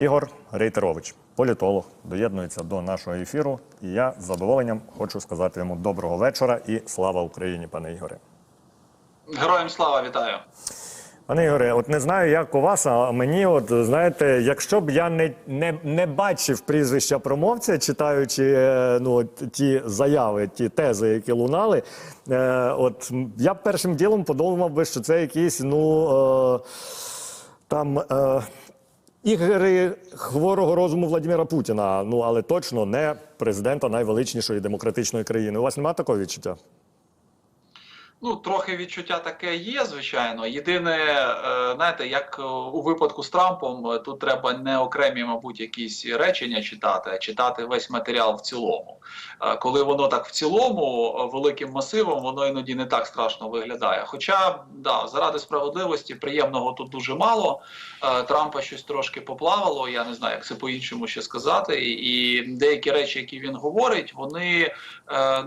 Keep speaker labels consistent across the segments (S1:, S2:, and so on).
S1: Ігор Рейтерович, політолог, доєднується до нашого ефіру. І я з задоволенням хочу сказати йому доброго вечора і слава Україні, пане Ігоре.
S2: Героям слава вітаю.
S1: Пане Ігоре, от не знаю, як у вас, а мені, от знаєте, якщо б я не, не, не бачив прізвища промовця, читаючи е, ну, ті заяви, ті тези, які лунали, е, от я б першим ділом подумав би, що це якісь, ну е, там. Е, Ігри хворого розуму Владимира Путіна, ну але точно не президента найвеличнішої демократичної країни. У вас немає такого відчуття?
S2: Ну, трохи відчуття таке є, звичайно. Єдине, е, знаєте, як е, у випадку з Трампом, е, тут треба не окремі, мабуть, якісь речення читати, а читати весь матеріал в цілому. Коли воно так в цілому великим масивом, воно іноді не так страшно виглядає. Хоча, да, заради справедливості, приємного тут дуже мало. Трампа щось трошки поплавало. Я не знаю, як це по-іншому ще сказати. І деякі речі, які він говорить, вони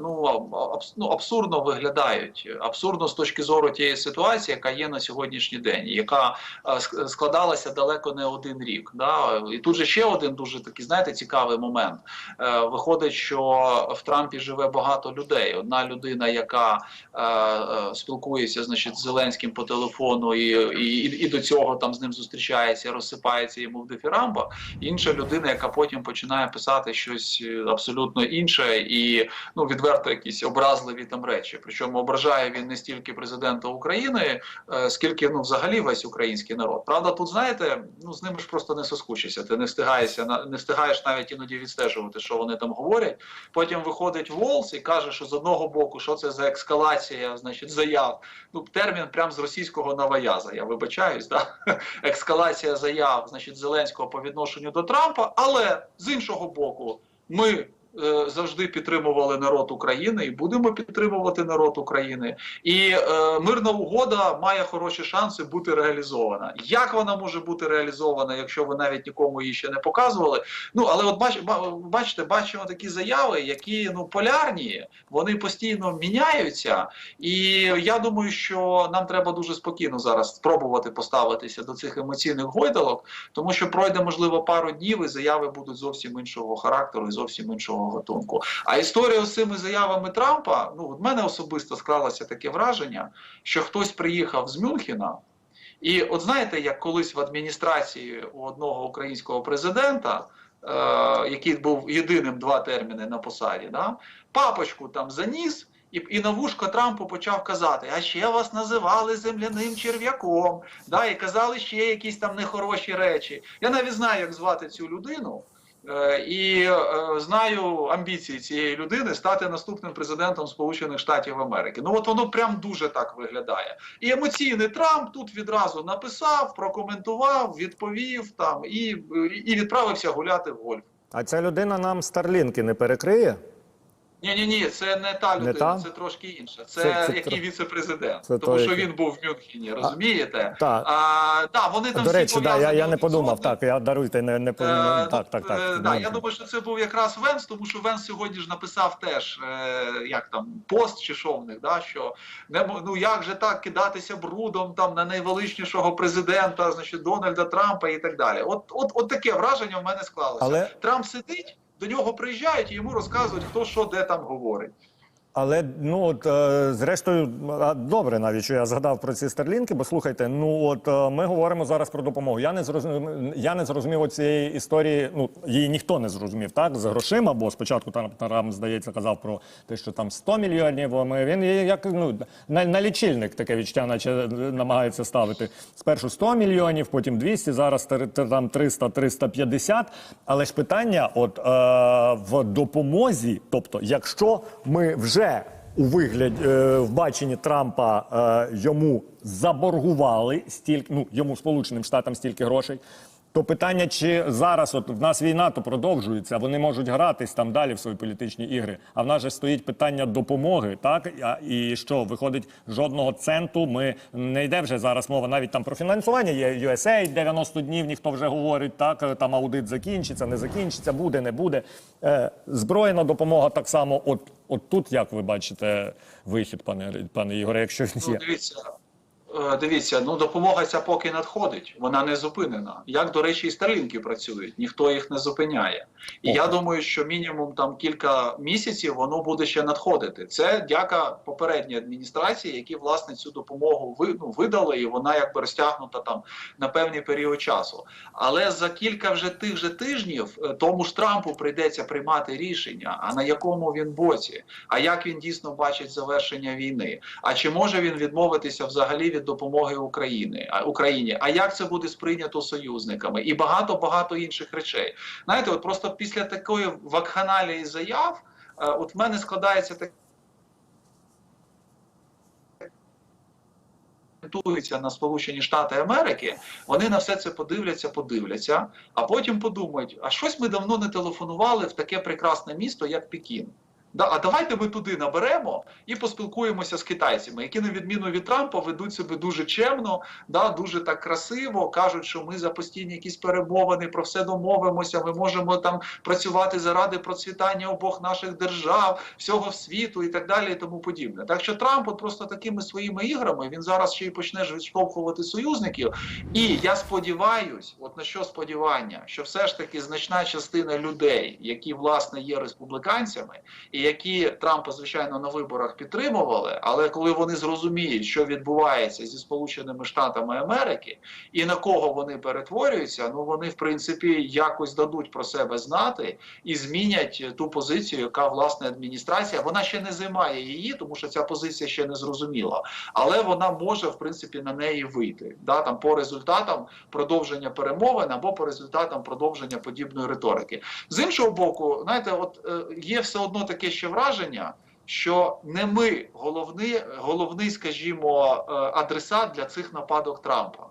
S2: ну, ну абсурдно виглядають. Абсурдно з точки зору тієї ситуації, яка є на сьогоднішній день, яка е, складалася далеко не один рік. Да? І тут же ще один дуже такий, знаєте, цікавий момент. Е, Виходить, що в Трампі живе багато людей. Одна людина, яка е, спілкується, значить, з Зеленським по телефону, і, і, і до цього там з ним зустрічається, розсипається йому в дифірамбах. Інша людина, яка потім починає писати щось абсолютно інше і ну відверто якісь образливі там речі. Причому ображає він не стільки президента України, е, скільки ну взагалі весь український народ. Правда, тут знаєте, ну з ними ж просто не соскучишся. Ти не встигаєшся не встигаєш навіть іноді відстежувати, що вони там говорять. Потім виходить Волс і каже, що з одного боку, що це за ескалація, значить, заяв. Ну термін прям з російського новояза. Я вибачаюсь, да ескалація заяв, значить, Зеленського по відношенню до Трампа, але з іншого боку, ми. Е, Завжди підтримували народ України і будемо підтримувати народ України. І е, мирна угода має хороші шанси бути реалізована. Як вона може бути реалізована, якщо ви навіть нікому її ще не показували? Ну але от бач, бачите, бачимо такі заяви, які ну полярні, вони постійно міняються. І я думаю, що нам треба дуже спокійно зараз спробувати поставитися до цих емоційних гойдалок, тому що пройде можливо пару днів, і заяви будуть зовсім іншого характеру і зовсім іншого гатунку. А історія з цими заявами Трампа, ну в мене особисто склалося таке враження, що хтось приїхав з Мюнхена. І от знаєте, як колись в адміністрації у одного українського президента, е, який був єдиним два терміни на посаді, да, папочку там заніс. І, і на вушко Трампу почав казати, а ще вас називали земляним черв'яком, да, і казали ще якісь там нехороші речі. Я навіть знаю, як звати цю людину. Е, І е, знаю амбіції цієї людини стати наступним президентом Сполучених Штатів Америки. Ну от воно прям дуже так виглядає. І емоційний Трамп тут відразу написав, прокоментував, відповів там і, і відправився гуляти в гольф.
S1: А ця людина нам старлінки не перекриє?
S2: Ні, ні, ні, це не та людина,
S1: та?
S2: це трошки інше. Це,
S1: Це- це
S2: який віце-президент,
S1: це
S2: тому
S1: той,
S2: що
S1: який-
S2: він був в Мюнхені, розумієте?
S1: так.
S2: А, да, вони там
S1: До
S2: всі
S1: речі, да, я, я не подумав. Так, я даруйте, не, не
S2: Е,
S1: повинен. Так, так,
S2: е,
S1: так.
S2: да, я думаю, що це був якраз Венс, тому що Венс сьогодні ж написав теж е, як там пост чи що в них, да, що не ну як же так кидатися брудом там на найвеличнішого президента, значить Дональда Трампа і так далі. От, от, от таке враження в мене склалося.
S1: Але-
S2: Трамп сидить, до нього приїжджають і йому розказують, хто що де там говорить.
S1: Але ну от е, зрештою, добре, навіть що я згадав про ці старлінки, бо слухайте, ну от е, ми говоримо зараз про допомогу. Я не зрозумів, я не зрозумів цієї історії. Ну її ніхто не зрозумів, так з грошима. Бо спочатку там Тарам, здається, казав про те, що там 100 мільйонів. а Ми він як ну на, на лічильник таке відчуття, наче намагається ставити. Спершу 100 мільйонів, потім 200, зараз там 300, 350. Але ж питання, от е, в допомозі, тобто, якщо ми вже у вигляді е, в баченні Трампа е, йому заборгували стільки, ну йому Сполученим Штатам стільки грошей. То питання, чи зараз от в нас війна, то продовжується, вони можуть гратись там далі в свої політичні ігри. А в нас же стоїть питання допомоги, так і що виходить жодного центу. Ми не йде вже зараз мова навіть там про фінансування. Є USA 90 днів, ніхто вже говорить, так е, там аудит закінчиться, не закінчиться, буде, не буде. Е, збройна допомога так само. От, от тут як ви бачите вихід, пане пане Ігоре, якщо він
S2: Ну, дивіться, е, дивіться, ну допомога ця поки надходить, вона не зупинена. Як, до речі, і старлінки працюють, ніхто їх не зупиняє. І
S1: Ок.
S2: я думаю, що мінімум там кілька місяців воно буде ще надходити. Це дяка попередній адміністрації, які власне цю допомогу ви, ну, видали, і вона якби розтягнута там на певний період часу. Але за кілька вже тих же тижнів е, тому ж Трампу прийдеться приймати рішення, а на якому він боці, а як він дійсно бачить завершення війни. А чи може він відмовитися взагалі від допомоги Україні? А Україні? А як це буде сприйнято союзниками? І багато багато інших речей. Знаєте, от просто після такої вакханалії заяв, е, от в мене складається так. орієнтуються на Сполучені Штати Америки, вони на все це подивляться, подивляться, а потім подумають: а щось ми давно не телефонували в таке прекрасне місто, як Пекін. Да, а давайте ми туди наберемо і поспілкуємося з китайцями, які на відміну від Трампа ведуть себе дуже чемно, да, дуже так красиво. кажуть, що ми за постійні якісь перемовини про все домовимося. Ми можемо там працювати заради процвітання обох наших держав, всього світу і так далі, і тому подібне. Так що Трамп от просто такими своїми іграми він зараз ще й почне відштовхувати союзників. І я сподіваюсь, от на що сподівання, що все ж таки значна частина людей, які власне є республіканцями, і які Трампа, звичайно, на виборах підтримували, але коли вони зрозуміють, що відбувається зі Сполученими Штатами Америки і на кого вони перетворюються, ну вони в принципі якось дадуть про себе знати і змінять ту позицію, яка власне адміністрація вона ще не займає її, тому що ця позиція ще не зрозуміла, але вона може в принципі на неї вийти. Да, там по результатам продовження перемовин або по результатам продовження подібної риторики. З іншого боку, знаєте, от е, є все одно таке ще враження. Що не ми головний, головний, скажімо, е, адресат для цих нападок Трампа.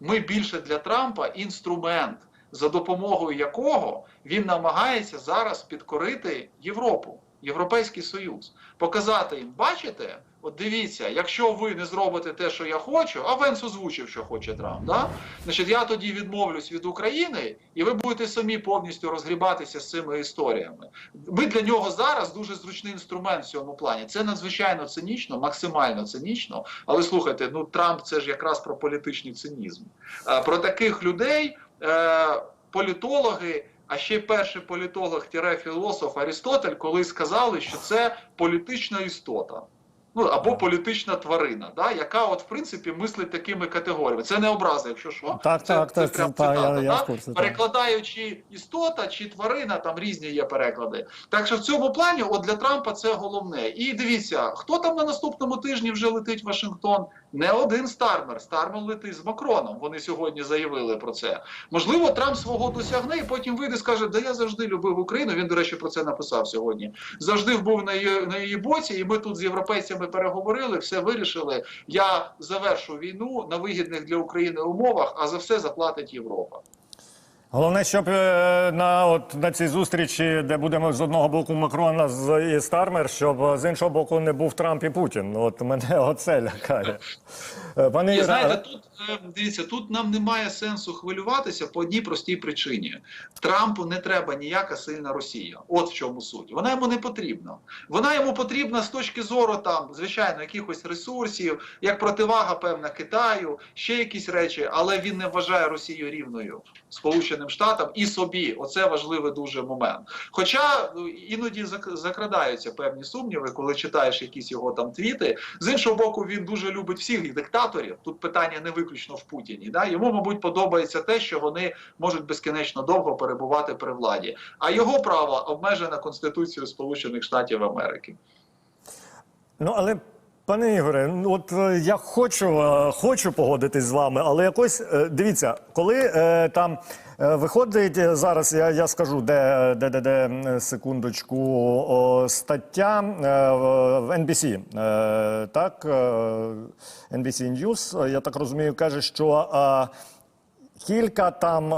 S2: Ми більше для Трампа інструмент, за допомогою якого він намагається зараз підкорити Європу, Європейський Союз, показати їм, бачите, от дивіться, якщо ви не зробите те, що я хочу, а Венс озвучив, що хоче Трамп, да? значить я тоді відмовлюсь від України, і ви будете самі повністю розгрібатися з цими історіями. Ми для нього зараз дуже зручний інструмент в цьому плані. Це надзвичайно цинічно, максимально цинічно. Але слухайте, ну Трамп це ж якраз про політичний цинізм. Е, Про таких людей е, політологи. А ще перший політолог філософ Арістотель, коли сказали, що це політична істота. Ну або політична тварина, да, яка, от в принципі, мислить такими категоріями. Це не образа, якщо що.
S1: Так,
S2: це,
S1: так,
S2: це
S1: так,
S2: прям
S1: це- так,
S2: цитата,
S1: я- я
S2: да?
S1: курсі, так.
S2: перекладаючи істота чи тварина, там різні є переклади. Так що в цьому плані, от для Трампа це головне. І дивіться, хто там на наступному тижні вже летить в Вашингтон? Не один Стармер. Стармер летить з Макроном. Вони сьогодні заявили про це. Можливо, Трамп свого досягне, і потім вийде і скаже, да я завжди любив Україну. Він, до речі, про це написав сьогодні. Завжди був на її, на її боці, і ми тут з європейцями переговорили, все вирішили. Я завершу війну на вигідних для України умовах, а за все заплатить Європа.
S1: Головне, щоб е, на от на цій зустрічі, де будемо з одного боку Макрона з і Стармер, щоб е, з іншого боку не був Трамп і Путін. От мене оце лякає. Е, Пане
S2: І
S1: Юре,
S2: знаєте, тут дивіться, тут нам немає сенсу хвилюватися по одній простій причині. Трампу не треба ніяка сильна Росія. От в чому суть. Вона йому не потрібна. Вона йому потрібна з точки зору там, звичайно, якихось ресурсів, як противага певна Китаю, ще якісь речі, але він не вважає Росію рівною Сполученим Штатам і собі. Оце важливий дуже момент. Хоча ну, іноді зак- закрадаються певні сумніви, коли читаєш якісь його там твіти. З іншого боку, він дуже любить всіх диктаторів. Тут питання не виключно в Путіні. Да? Йому, мабуть, подобається те, що вони можуть безкінечно довго перебувати при владі. А його право обмежено Конституцією Сполучених Штатів Америки.
S1: Ну але пане Ігоре, ну от е, я хочу, е, хочу погодитись з вами, але якось е, дивіться, коли там виходить зараз, я, я скажу, де, де, де, де секундочку, стаття в- NBC, так, NBC News, я так розумію, каже, що. Кілька там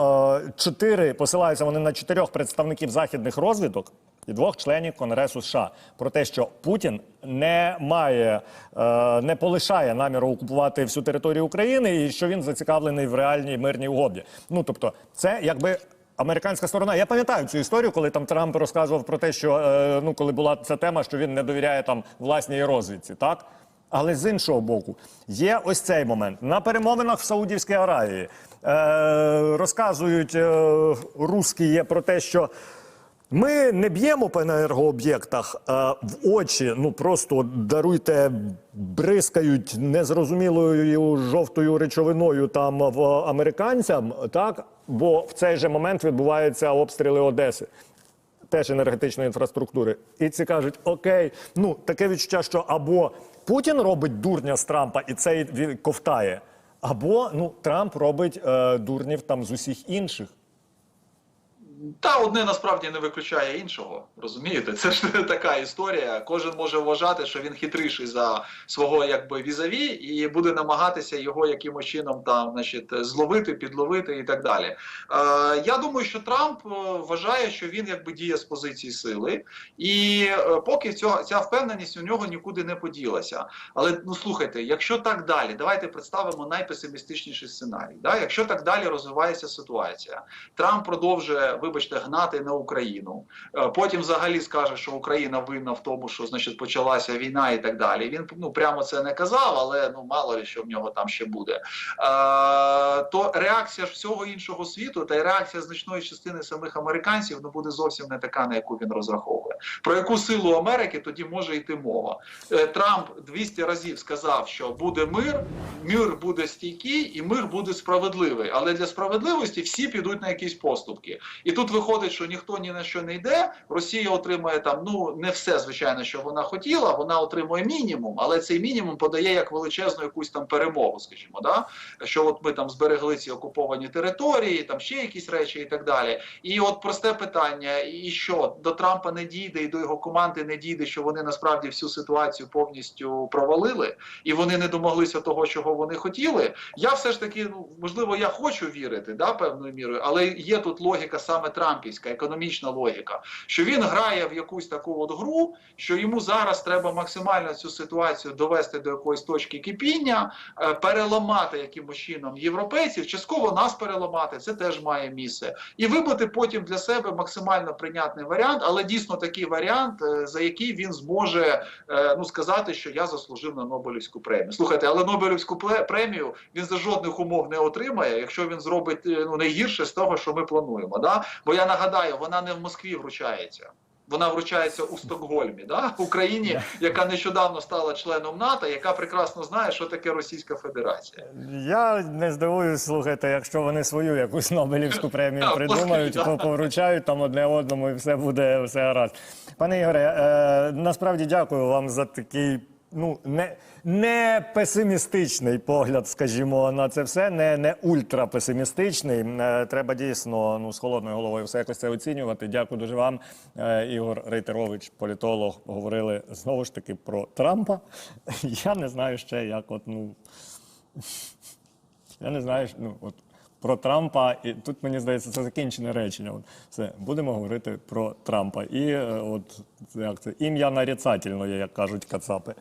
S1: чотири посилаються вони на чотирьох представників західних розвідок і двох членів Конгресу США про те, що Путін не має, е, не полишає наміру окупувати всю територію України, і що він зацікавлений в реальній мирній угоді. Ну тобто, це якби. Американська сторона, я пам'ятаю цю історію, коли там Трамп розказував про те, що е, ну коли була ця тема, що він не довіряє там власній розвідці, так Але з іншого боку, є ось цей момент. На перемовинах в Саудівській Аравії е, розказують е, русські про те, що ми не б'ємо по енергооб'єктах в очі. Ну просто даруйте, бризкають незрозумілою жовтою речовиною там в американцям, так бо в цей же момент відбуваються обстріли Одеси. Теж енергетичної інфраструктури. І ці кажуть: окей, ну таке відчуття, що або Путін робить дурня з Трампа і цей він ковтає, або ну Трамп робить е, дурнів там з усіх інших.
S2: Та одне насправді не виключає іншого. Розумієте, це ж така історія. Кожен може вважати, що він хитріший за свого якби візаві, і буде намагатися його якимось чином там, значить, зловити, підловити і так далі. Е, я думаю, що Трамп е, вважає, що він якби діє з позиції сили, і е, поки цього ця впевненість у нього нікуди не поділася. Але ну слухайте, якщо так далі, давайте представимо найпесимістичніший сценарій. Да? Якщо так далі розвивається ситуація, Трамп продовжує, вибачте, гнати на Україну. Е, Потім взагалі скаже, що Україна винна в тому, що значить почалася війна і так далі. Він ну прямо це не казав, але ну мало ли що в нього там ще буде. Е, то реакція ж всього іншого світу та й реакція значної частини самих американців ну буде зовсім не така, на яку він розраховує. Про яку силу Америки тоді може йти мова? Е, Трамп 200 разів сказав, що буде мир, мир буде стійкий і мир буде справедливий. Але для справедливості всі підуть на якісь поступки. І тут виходить, що ніхто ні на що не йде. Росія отримує там ну не все, звичайно, що вона хотіла. Вона отримує мінімум, але цей мінімум подає як величезну якусь там перемогу, скажімо, да що от ми там зберегли ці окуповані території, там ще якісь речі і так далі. І от просте питання: і що до Трампа не дійде, і до його команди не дійде, що вони насправді всю ситуацію повністю провалили, і вони не домоглися того, чого вони хотіли. Я все ж таки, ну можливо, я хочу вірити, да, певною мірою, але є тут логіка саме трампівська, економічна логіка, що він грає в якусь таку от гру, що йому зараз треба максимально цю ситуацію довести до якоїсь точки кипіння, е, переламати якимось чином європейців, частково нас переламати, це теж має місце, і вибрати потім для себе максимально прийнятний варіант, але дійсно такий варіант, е, за який він зможе е, ну сказати, що я заслужив на Нобелівську премію. Слухайте, але Нобелівську премію він за жодних умов не отримає, якщо він зробить ну найгірше з того, що ми плануємо. Да? Бо я нагадаю, вона не в Москві вручається. Вона вручається у Стокгольмі, да? Україні, яка нещодавно стала членом НАТО, яка прекрасно знає, що таке Російська Федерація.
S1: Я не здивуюсь, слухайте, якщо вони свою якусь Нобелівську премію придумають, то повручають там одне одному і все буде все гаразд. Пане Ігоре, е, насправді дякую вам за такий. Ну, не, не песимістичний погляд, скажімо, на це все, не, не ультрапесимістичний. Е, треба дійсно ну, з холодною головою все якось це оцінювати. Дякую дуже вам. Е, Ігор Рейтерович, політолог, говорили знову ж таки про Трампа. Я не знаю ще, як от, ну. Я не знаю, ну от про Трампа, і тут мені здається, це закінчене речення. От все, будемо говорити про Трампа. І е, от як це ім'я нарицательно, як кажуть кацапи.